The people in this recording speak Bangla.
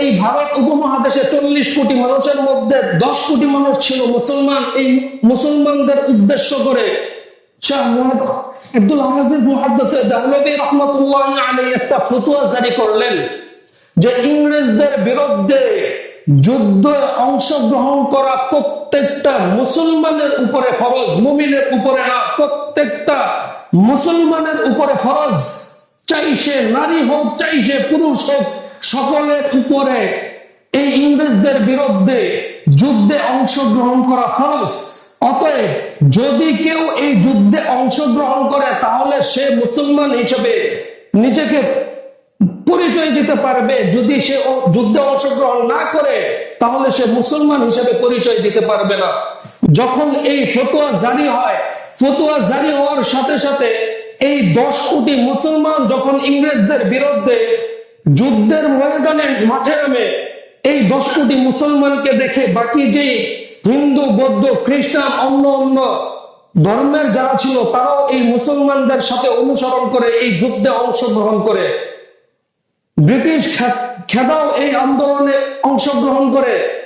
এই ভারত উপমহাদেশে চল্লিশ কোটি মানুষের মধ্যে দশ কোটি মানুষ ছিল মুসলমান। এই মুসলমানদের উদ্দেশ্য করে আব্দুল আজিজ মুহাদ্দিসে দেহলভী রহমতুল্লাহ আলাইহি একটা ফতোয়া জারি করলেন যে ইংরেজদের বিরুদ্ধে যুদ্ধে অংশগ্রহণ করা প্রত্যেকটা মুসলমানের উপরে ফরজ, মুমিনের উপরে না, প্রত্যেকটা মুসলমানের উপরে ফরজ। চাই সে নারী হোক, চাই সে পুরুষ হোক সকলের উপরে এই ইংরেজদের বিরুদ্ধে যুদ্ধে অংশগ্রহণ করা ফরজ। অতএব যদি কেউ এই যুদ্ধে অংশগ্রহণ করে, তাহলে সে মুসলমান হিসেবে নিজেকে পরিচয় দিতে পারবে। যদি সে যুদ্ধে অংশগ্রহণ না করে, তাহলে সে মুসলমান হিসেবে পরিচয় দিতে পারবে না। যখন এই ফতোয়া জারি হয়, ফতোয়া জারি হওয়ার সাথে সাথে এই দশ কোটি মুসলমান যখন ইংরেজদের বিরুদ্ধে যুদ্ধের ময়দানের মাঠে নামে এই দশ কোটি মুসলমানকে দেখে বাকি যে হিন্দু, বৌদ্ধ, খ্রিস্টান, অন্য অন্য ধর্মের যারা ছিল, তারাও এই মুসলমানদের সাথে অনুসরণ করে এই যুদ্ধে অংশগ্রহণ করে। ব্রিটিশ খেদাও এই আন্দোলনে অংশগ্রহণ করে।